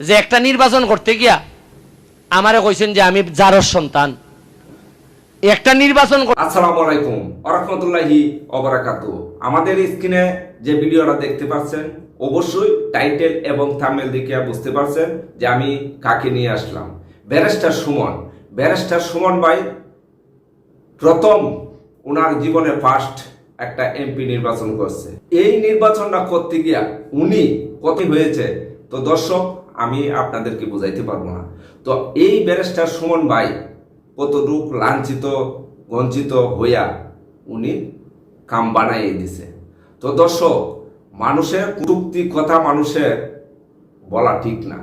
যে একটা নির্বাচন করতে গিয়া আমারে কইছেন যে আমি জারর সন্তান। একটা নির্বাচন আসসালামু আলাইকুম আরহামতুল্লাহি অবরাকাতু আমাদের স্ক্রিনে যে ভিডিওটা দেখতে পাচ্ছেন, অবশ্যই টাইটেল এবং থাম্বনেল দেখে বুঝতে পারছেন যে আমি কাকে নিয়ে আসলাম। ব্যারিস্টার সুমন। ব্যারিস্টার সুমন ভাই প্রথম ওনার জীবনে ফার্স্ট একটা এমপি নির্বাচন করছে। এই নির্বাচনটা করতে গিয়া উনি কত হয়েছে? তো দর্শক আমি আপনাদেরকে বুঝাইতে পারব না। তো এই ব্যারিস্টার সুমন ভাই কতটুক লাঞ্ছিত বঞ্চিত হইয়া উনি কাম বানাইয়ে দিছে। তো দর্শক, মানুষের কুটুক্তি কথা মানুষের বলা ঠিক না।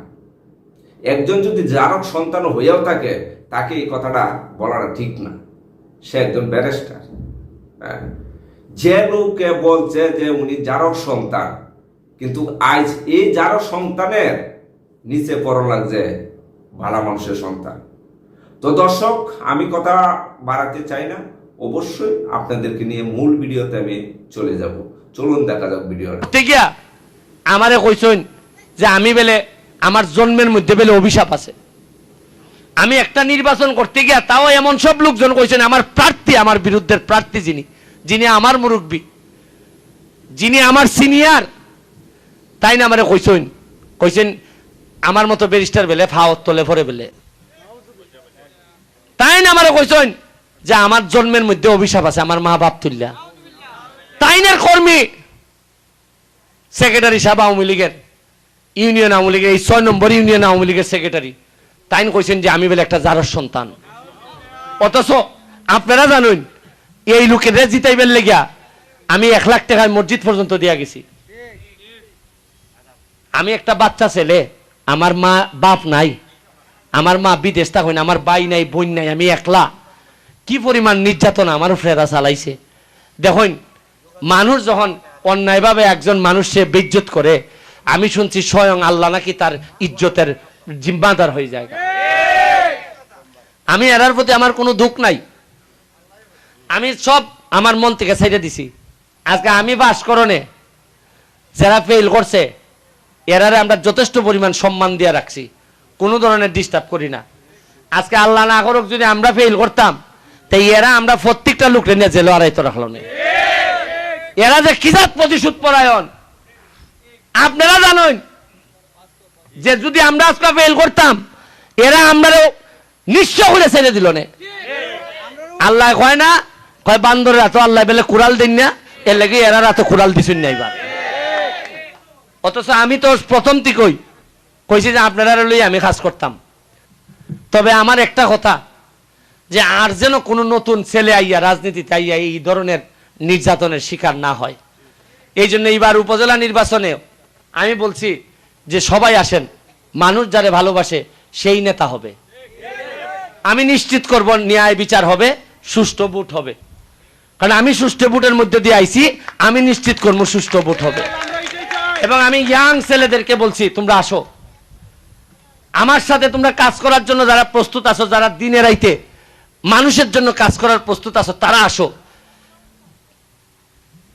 একজন যদি জারক সন্তান হইয়াও থাকে, তাকে এই কথাটা বলাটা ঠিক না। সে একজন ব্যারিস্টার। হ্যাঁ। যে লোকে বলছে যে উনি জারক সন্তান, কিন্তু আজ এই জারক সন্তানের নিচে পড় লাগছে ভাড়া মানুষের সন্তান। তো দর্শক, আমি কথা বাড়াতে চাই না। অবশ্যই আপনাদেরকে নিয়ে মূল ভিডিওতে আমি চলে যাব। চলুন দেখা যাক করতে গিয়া? আমারে কইছেন যে আমি বেলে আমার জন্মের মধ্যে বেলে অভিশাপ আছে। আমি একটা নির্বাচন করতে গিয়া তাও এমন সব লোকজন কইছেন, আমার প্রার্থী, আমার বিরুদ্ধের প্রার্থী যিনি যিনি আমার মুরব্বী, যিনি আমার সিনিয়র। তাই না আমারে কইছেন কইছেন আমার মতো ব্যারিস্টার বেলে ফাওয়াত তলে ভরে বেলে। তাই না আমারে কইছেন যে আমার জন্মের মধ্যে অভিশাপ আছে, আমার মা বাপ তুল্লা। তাইনের কর্মী? সেক্রেটারি সাহেব আওয়ামী লীগের, ইউনিয়ন আওয়ামী লীগের, এই ছয় নম্বর ইউনিয়ন আওয়ামী লীগের সেক্রেটারি। তাইন কইছেন যে আমি বলে একটা জারর সন্তান। অথচ আপনারা জানুন, এই লোকেদের জিতাইবেন লেগিয়া আমি এক লাখ টাকায় মসজিদ পর্যন্ত দিয়া গেছি। আমি একটা বাচ্চা ছেলে আমার মা বাপ নাই, আমার মা বিদেশ থাকুন, আমার বাই নাই, বোন নাই, আমি একলা। কি পরিমাণ নির্যাতন আমার ফ্রেরা চালাইছে। দেখুন, মানুষ যখন অন্যায়ভাবে একজন মানুষ সে বেজ্জত করে, আমি শুনছি স্বয়ং আল্লাহ নাকি তার ইজ্জতের জিম্মাদার হয়ে যায়। আমি এরার প্রতি আমার কোনো দুঃখ নাই। আমি সব আমার মন থেকে ছেড়ে দিছি। আজকে আমি বাস করণে যারা ফেল করছে এরারে আমরা যথেষ্ট পরিমাণ সম্মান দিয়ে রাখছি। কোনো ধরনের ডিস্টার্ব করি না। আজকে আল্লাহ না করুক, যদি আমরা ফেল করতাম, তাই এরা আমরা প্রত্যেকটা লোকরে নিয়ে জেলে আড়াইতো রাখল না। এরা যে কিজাত প্রতিশোধ পরায়ণ? আপনারা জানেন যে যদি আমরা আজকে ফেল করতাম, এরা আমরাও নিঃস্ব করে ছেড়ে দিল না। আল্লাহ কয় না, কয় বান্দরের এত আল্লাহ বেলে কুড়াল দিন না, এর লেগে এরা এত কুড়াল দিছুন না এবার। অথচ আমি তো প্রথম থেকেই কইছি যে আপনারা লই আমি কাজ করতাম। তবে আমার একটা কথা, যে আর যেন কোনো নতুন ছেলে আইয়া রাজনীতিতে আইয়া এই ধরনের নির্যাতনের শিকার না হয়। এই জন্য এইবার উপজেলা নির্বাচনে আমি বলছি যে সবাই আসেন, মানুষ যারে ভালোবাসে সেই নেতা হবে। আমি নিশ্চিত করব ন্যায় বিচার হবে, সুষ্ঠু ভোট হবে। কারণ আমি সুষ্ঠু ভোটের মধ্যে দিয়ে আইছি, আমি নিশ্চিত করব সুষ্ঠু ভোট হবে। এবং আমি ইয়াং ছেলেদেরকে বলছি, তোমরা আসো। আমার সাথে তোমরা কাজ করার জন্য যারা প্রস্তুত আছো, যারা দিনে রাইতে মানুষের জন্য কাজ করার প্রস্তুত আছো, তারা আসো।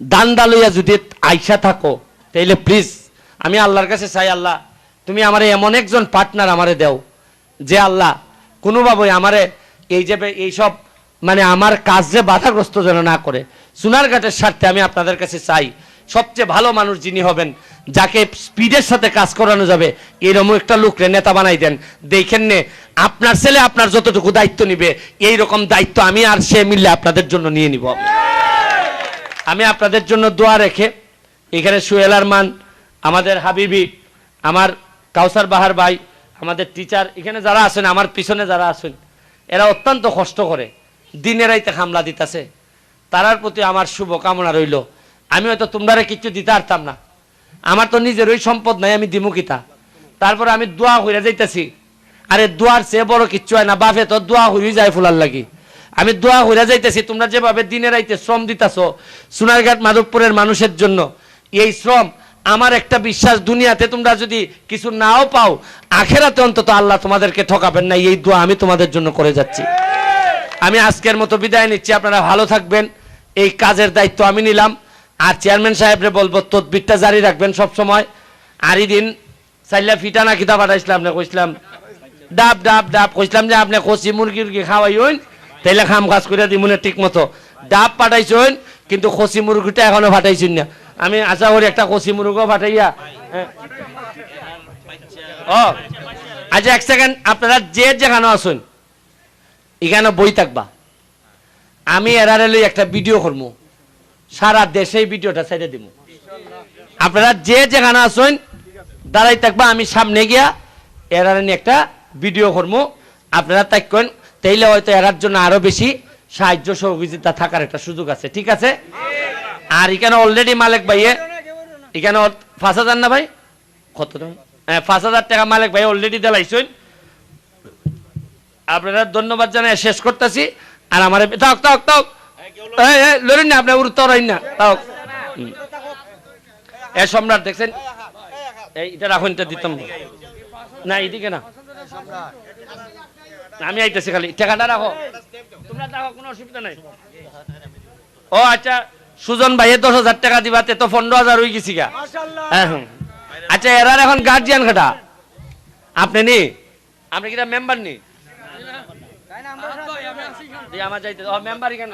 দান্দা লইয়া যদি আইসা থাকো, তাইলে প্লিজ আমি আল্লাহর কাছে চাই, আল্লাহ, তুমি আমারে এমন একজন পার্টনার আমারে দেও, যে আল্লাহ কোনোভাবে আমারে এই যে এইসব মানে আমার কাজ যে বাধাগ্রস্ত যেন না করে। সোনারঘাটের স্বার্থে আমি আপনাদের কাছে চাই, সবচেয়ে ভালো মানুষ যিনি হবেন যাকে স্পিডের সাথে কাজ করানো যাবে এরকম একটা লোকরে নেতা বানাই দেন। দেখেন নে, আপনার ছেলে আপনার যতটুকু দায়িত্ব নিবে এই রকম দায়িত্ব আমি আর সে মিললে আপনাদের জন্য নিয়ে নিব। আমি আপনাদের জন্য দোয়া রেখে এখানে সুয়েল আরমান, আমাদের হাবিবি, আমার কাউসার বাহার ভাই, আমাদের টিচার এখানে যারা আছেন, আমার পিছনে যারা আছেন, এরা অত্যন্ত কষ্ট করে দিনের রাইতে হামলা দিতেছে। তারার প্রতি আমার শুভ কামনা রইল। আমি হয়তো তোমরা কিছু দিতে পারতাম না। আমার তো নিজের ওই সম্পদ নাই, আমি দিমুকিতা তারপরে আমি দোয়া হইয়া যাইতেছি। আরে দোয়ার চেয়ে বড় কিচ্ছু হয় না, বাপে তো দোয়া হইয়া যায় ফুলার লাগি। আমি দোয়া হইয়া যাইতেছি, তোমরা যেভাবে দিনে রাইতে শ্রম দিতেছ, সোনারঘাট মাধবপুরের মানুষের জন্য, এই শ্রম আমার একটা বিশ্বাস, দুনিয়াতে তোমরা যদি কিছু নাও পাও, আখেরাতে অন্তত আল্লাহ তোমাদেরকে ঠকাবেন না, এই দোয়া আমি তোমাদের জন্য করে যাচ্ছি। আমি আজকের মতো বিদায় নিচ্ছি, আপনারা ভালো থাকবেন, এই কাজের দায়িত্ব আমি নিলাম। আর চেয়ারম্যান সাহেবরে বলব, তদবিরটা জারি রাখবেন সব সময় আর দিন চাইলা ফিটা না কিতা পাঠাইছিলাম না কইছিলাম, ডাব ডাব ডাব। কইছিলাম যে, আপনি কচি মুরগি উরগি খাওয়াই হইন, তাইলে খাম কাজ করে দিমুনে ঠিক মতো ডাব পাঠাইছেন কিন্তু কচি মুরগিটা এখনও পাঠাইছেন না। আমি আশা করি একটা কচি মুরগও পাঠাইয়া হ্যাঁ। ও আচ্ছা এক সেকেন্ড আপনারা যে যেখানে আসুন এখানে বই থাকবা। আমি এরারে লই একটা ভিডিও করব সারা দেশে ভিডিওটা ছেড়ে দিব আপনারা যে যেখানে আসুন দাঁড়াই থাকবা, আমি সামনে গিয়া নিয়ে একটা ভিডিও করব আপনারা তাইকেন তাইলে হয়তো এরার জন্য আরও বেশি সাহায্য সহযোগিতা থাকার একটা সুযোগ আছে, ঠিক আছে? আর এখানে অলরেডি মালিক ভাইয়ে, এখানে পাঁচ হাজার না ভাই? কত হ্যাঁ পাঁচ হাজার টাকা মালিক ভাই অলরেডি দিলাইছেন। আপনারা ধন্যবাদ জানাই, শেষ করতেছি। আর আমার থাক এই এই লড়ুন না আপনার না হুম। এ সম্রাট দেখছেন? এটা রাখুন এটা দিতাম। না। না। আমি আইতেছি খালি টাকাটা রাখো। তোমরা রাখো কোনো অসুবিধা নাই। ও আচ্ছা সুজন ভাইয়ে দশ হাজার টাকা দিবা তে তো পনেরো হাজার হয়ে গেছি গা। হ্যাঁ, আচ্ছা এরার এখন গার্জিয়ান খাটা। আপনি নি? আপনি কিটা মেম্বার নি? আমার যাইতে মেম্বারই মেম্বার কেন?